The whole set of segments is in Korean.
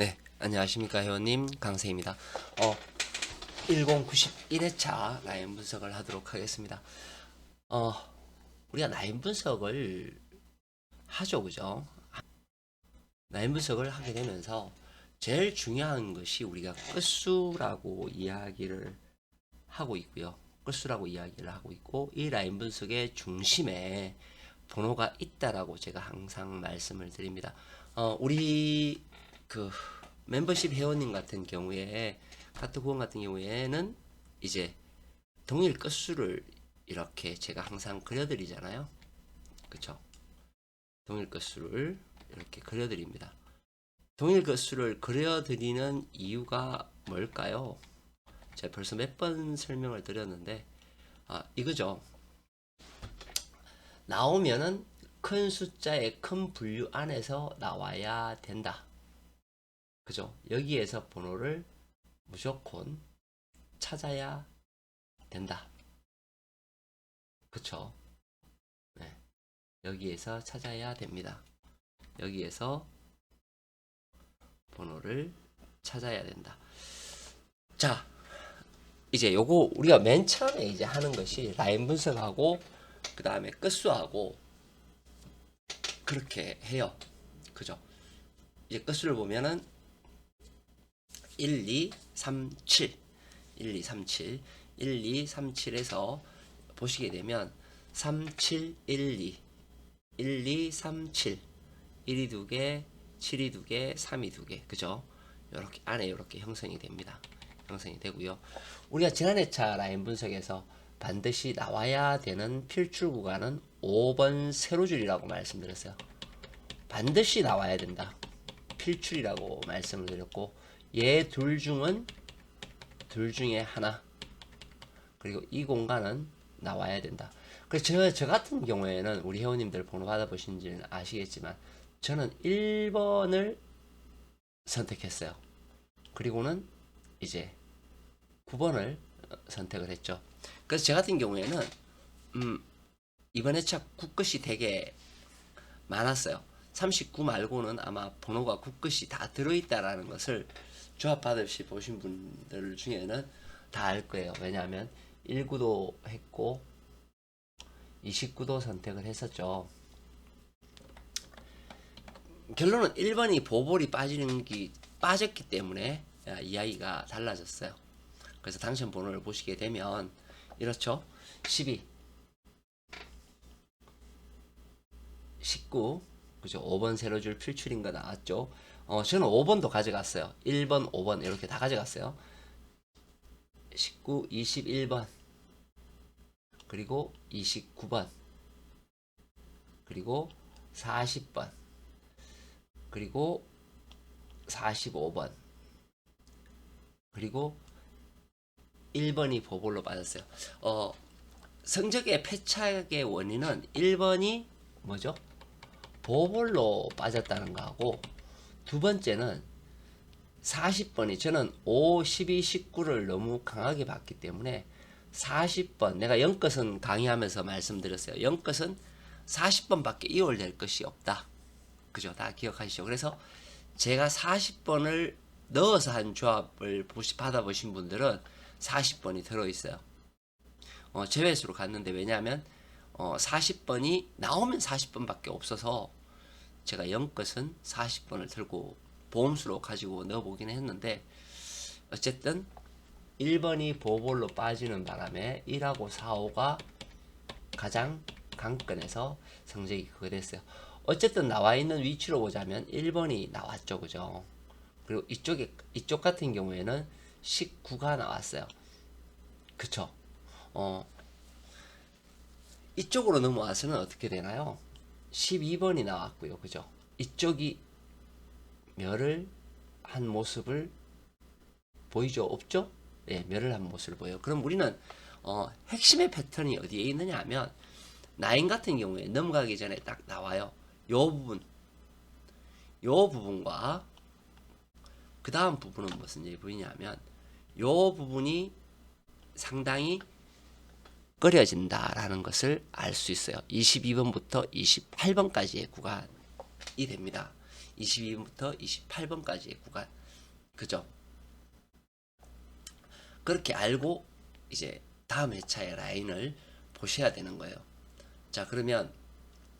네, 안녕하십니까 회원님 강세입니다. 어, 1091회차 라인 분석을 하도록 하겠습니다. 어, 우리가 라인 분석을 하죠, 그죠? 라인 분석을 하게 되면서 제일 중요한 것이 우리가 끝수라고 이야기를 하고 있고요. 끝수라고 이야기를 하고 있고 이 라인 분석의 중심에 번호가 있다라고 제가 항상 말씀을 드립니다. 어, 우리 그 멤버십 회원님 같은 경우에 카트 후원 같은 경우에는 이제 동일 끝수를 이렇게 제가 항상 그려드리잖아요. 그쵸? 동일 끝수를 이렇게 그려드립니다. 동일 끝수를 그려드리는 이유가 뭘까요? 제가 벌써 몇 번 설명을 드렸는데 아 이거죠. 나오면은 큰 숫자의 큰 분류 안에서 나와야 된다. 그죠? 여기에서 번호를 무조건 찾아야 된다. 그쵸? 네. 여기에서 찾아야 됩니다. 여기에서 번호를 찾아야 된다. 자, 이제 요거 우리가 맨 처음에 이제 하는 것이 라인 분석하고 그 다음에 끝수하고 그렇게 해요. 그죠? 이제 끝수를 보면은 1, 2, 3, 7 1, 2, 3, 7 1, 2, 3, 7에서 보시게 되면 3, 7, 1, 2 1, 2, 3, 7 1이 두 개, 7이 두 개, 3이 두개 그죠? 요렇게 안에 요렇게 형성이 됩니다. 형성이 되고요. 우리가 지난해 차 라인 분석에서 반드시 나와야 되는 필출 구간은 5번 세로줄이라고 말씀드렸어요. 반드시 나와야 된다. 필출이라고 말씀을 드렸고 얘 둘 중은 둘 중에 하나 그리고 이 공간은 나와야 된다. 그래서 저, 저 같은 경우에는 우리 회원님들 번호 받아보신지는 아시겠지만 저는 1번을 선택했어요. 그리고는 이제 9번을 선택을 했죠. 그래서 저 같은 경우에는 음, 이번 회차 국끝이 되게 많았어요. 39 말고는 아마 번호가 국끝이 다 들어있다라는 것을 조합 받으시 보신 분들 중에는 다 알 거예요. 왜냐하면 19도 했고 29도 선택을 했었죠. 결론은 1번이 보볼이 빠지는 게 빠졌기 때문에 이야기가 달라졌어요. 그래서 당첨 번호를 보시게 되면 이렇죠. 12 19 그죠? 5번 세로줄 필출인 거 나왔죠. 어, 저는 5번도 가져갔어요. 1번, 5번 이렇게 다 가져갔어요. 19, 21번 그리고 29번 그리고 40번 그리고 45번 그리고 1번이 보볼로 빠졌어요. 어, 성적의 패착의 원인은 1번이 뭐죠? 보볼로 빠졌다는 거하고 두 번째는 40번이 저는 5, 12, 19를 너무 강하게 봤기 때문에 40번 내가 0것은 강의하면서 말씀드렸어요. 0것은 40번밖에 이월될 것이 없다. 그죠? 다 기억하시죠? 그래서 제가 40번을 넣어서 한 조합을 보시, 받아보신 분들은 40번이 들어있어요. 어, 제외수로 갔는데 왜냐하면 어, 40번이 나오면 40번밖에 없어서 제가 0것은 40번을 들고 보험수로 가지고 넣어보긴 했는데 어쨌든 1번이 보볼로 빠지는 바람에 1하고 4, 5가 가장 강권에서 성적이 그거 됐어요. 어쨌든 나와 있는 위치로 보자면 1번이 나왔죠. 그죠? 그리고 이쪽에 이쪽 같은 경우에는 19가 나왔어요. 그쵸? 어, 이쪽으로 넘어와서는 어떻게 되나요? 12번이 나왔고요. 그죠? 이쪽이 멸을 한 모습을 보이죠? 없죠? 예, 멸을 한 모습을 보여요. 그럼 우리는 어, 핵심의 패턴이 어디에 있느냐 하면 나인 같은 경우에 넘어가기 전에 딱 나와요. 요 부분 요 부분과 그 다음 부분은 무슨 부분이냐면 요 부분이 상당히 끓여진다라는 것을 알 수 있어요. 22번부터 28번까지의 구간이 됩니다. 22번부터 28번까지의 구간. 그죠? 그렇게 알고 이제 다음 회차의 라인을 보셔야 되는 거예요. 자, 그러면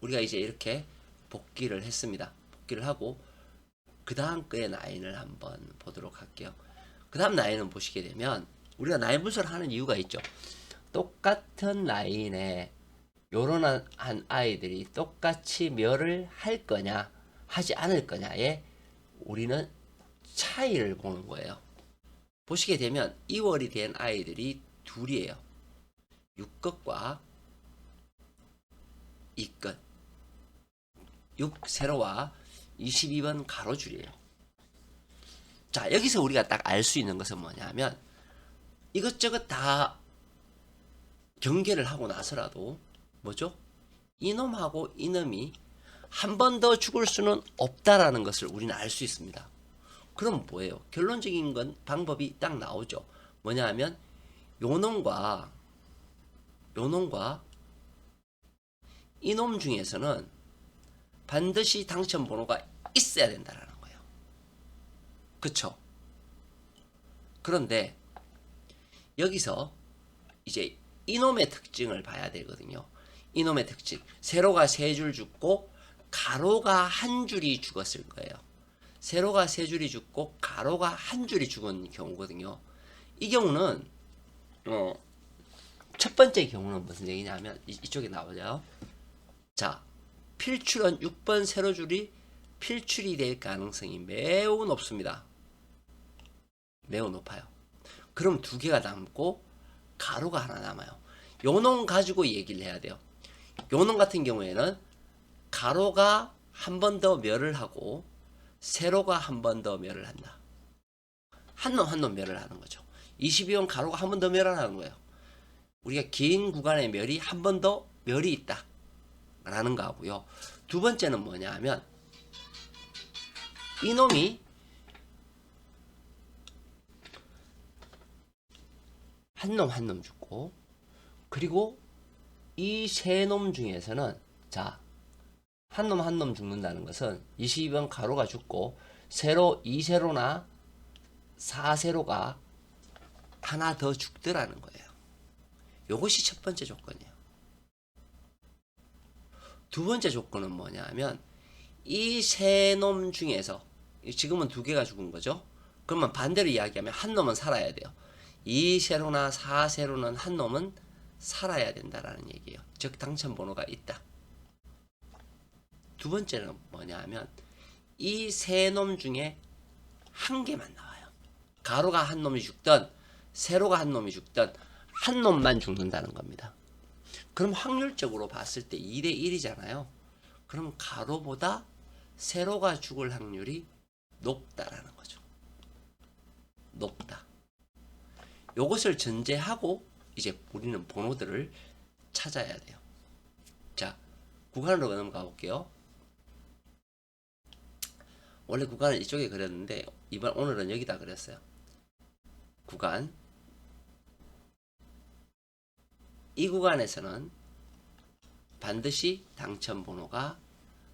우리가 이제 이렇게 복귀를 했습니다. 복귀를 하고 그 다음 거의 라인을 한번 보도록 할게요. 그 다음 라인은 보시게 되면 우리가 라인 분석을 하는 이유가 있죠. 똑같은 라인에 요런 한- 한 아이들이 똑같이 멸을 할 거냐 하지 않을 거냐에 우리는 차이를 보는 거예요. 보시게 되면 2월이 된 아이들이 둘이에요. 6끝과 2끝. 6 세로와 22번 가로줄이에요. 자, 여기서 우리가 딱 알 수 있는 것은 뭐냐면 이것저것 다 경계를 하고 나서라도 뭐죠? 이놈하고 이놈이 한 번 더 죽을 수는 없다라는 것을 우리는 알 수 있습니다. 그럼 뭐예요? 결론적인 건 방법이 딱 나오죠. 뭐냐 하면 요놈과 요놈과 이놈 중에서는 반드시 당첨 번호가 있어야 된다라는 거예요. 그쵸? 그런데 여기서 이제 이놈의 특징을 봐야 되거든요. 이놈의 특징. 세로가 세 줄 죽고 가로가 한 줄이 죽었을 거예요. 세로가 세 줄이 죽고 가로가 한 줄이 죽은 경우거든요. 이 경우는 어, 첫 번째 경우는 무슨 얘기냐면 이, 이쪽에 나오죠. 자, 필출은 6번 세로 줄이 필출이 될 가능성이 매우 높습니다. 매우 높아요. 그럼 두 개가 남고 가로가 하나 남아요. 요놈 가지고 얘기를 해야 돼요. 요놈 같은 경우에는 가로가 한 번 더 멸을 하고 세로가 한 번 더 멸을 한다. 한 놈 한 놈 멸을 하는 거죠. 22번 가로가 한 번 더 멸을 하는 거예요. 우리가 긴 구간의 멸이 한 번 더 멸이 있다. 라는 거하고요. 두 번째는 뭐냐 하면 이놈이 한 놈 한 놈 죽고 그리고 이 세 놈 중에서는 자 한 놈 한 놈 죽는다는 것은 22번 가로가 죽고 세로 2세로나 4세로가 하나 더 죽더라는 거예요. 요것이 첫 번째 조건이에요. 두 번째 조건은 뭐냐 하면 이 세 놈 중에서 지금은 두 개가 죽은 거죠. 그러면 반대로 이야기하면 한 놈은 살아야 돼요. 2세로나 4세로는 한 놈은 살아야 된다라는 얘기예요. 즉 당첨 번호가 있다. 두 번째는 뭐냐 하면 이 세 놈 중에 한 개만 나와요. 가로가 한 놈이 죽든 세로가 한 놈이 죽든 한 놈만 죽는다는 겁니다. 그럼 확률적으로 봤을 때 2대 1이잖아요. 그럼 가로보다 세로가 죽을 확률이 높다라는 거죠. 높다. 요것을 전제하고 이제 우리는 번호들을 찾아야 돼요. 자, 구간으로 넘어가 볼게요. 원래 구간을 이쪽에 그렸는데 이번 오늘은 여기다 그렸어요. 구간 이 구간에서는 반드시 당첨 번호가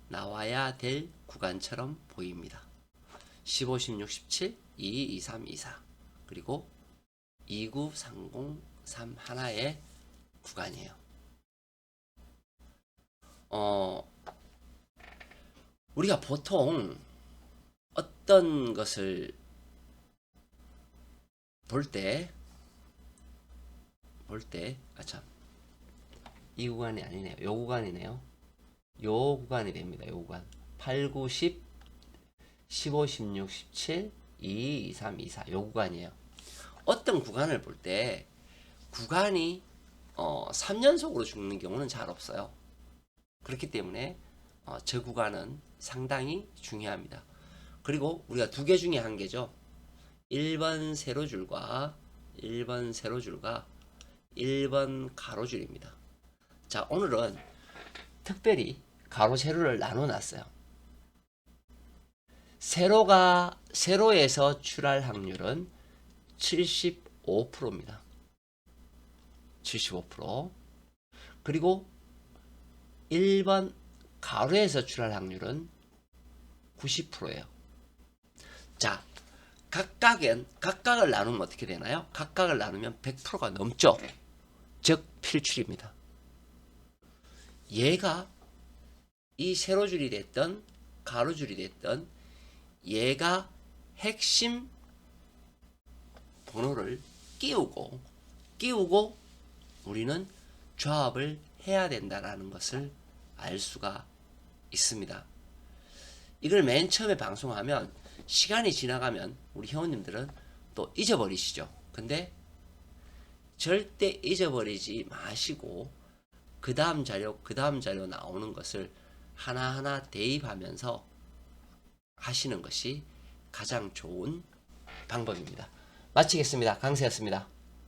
나와야 될 구간처럼 보입니다. 15, 16, 17, 2, 2, 3, 2, 4 그리고 29, 30, 3 하나의 구간이에요. 어, 우리가 보통 어떤 것을 볼 때, 볼 때, 아 참, 이 구간이 아니네요. 요 구간이네요. 요 구간이 됩니다. 요 구간. 8, 9, 10, 15, 16, 17, 2, 2, 3, 2, 4. 요 구간이에요. 어떤 구간을 볼 때 구간이 어, 3연속으로 죽는 경우는 잘 없어요. 그렇기 때문에 어, 저 구간은 상당히 중요합니다. 그리고 우리가 두 개 중에 한 개죠. 1번 세로줄과 1번 세로줄과 1번 가로줄입니다. 자, 오늘은 특별히 가로 세로를 나눠 놨어요. 세로가 세로에서 출할 확률은 75%입니다. 75%. 그리고 1번 가로에서 출할 확률은 90%예요. 자, 각각은 각각을 나누면 어떻게 되나요? 각각을 나누면 100%가 넘죠. 네. 즉 필출입니다. 얘가 이 세로줄이 됐던 가로줄이 됐던 얘가 핵심 번호를 끼우고 끼우고 우리는 조합을 해야 된다라는 것을 알 수가 있습니다. 이걸 맨 처음에 방송하면 시간이 지나가면 우리 회원님들은 또 잊어버리시죠. 근데 절대 잊어버리지 마시고 그 다음 자료, 그 다음 자료 나오는 것을 하나하나 대입하면서 하시는 것이 가장 좋은 방법입니다. 마치겠습니다. 강세였습니다.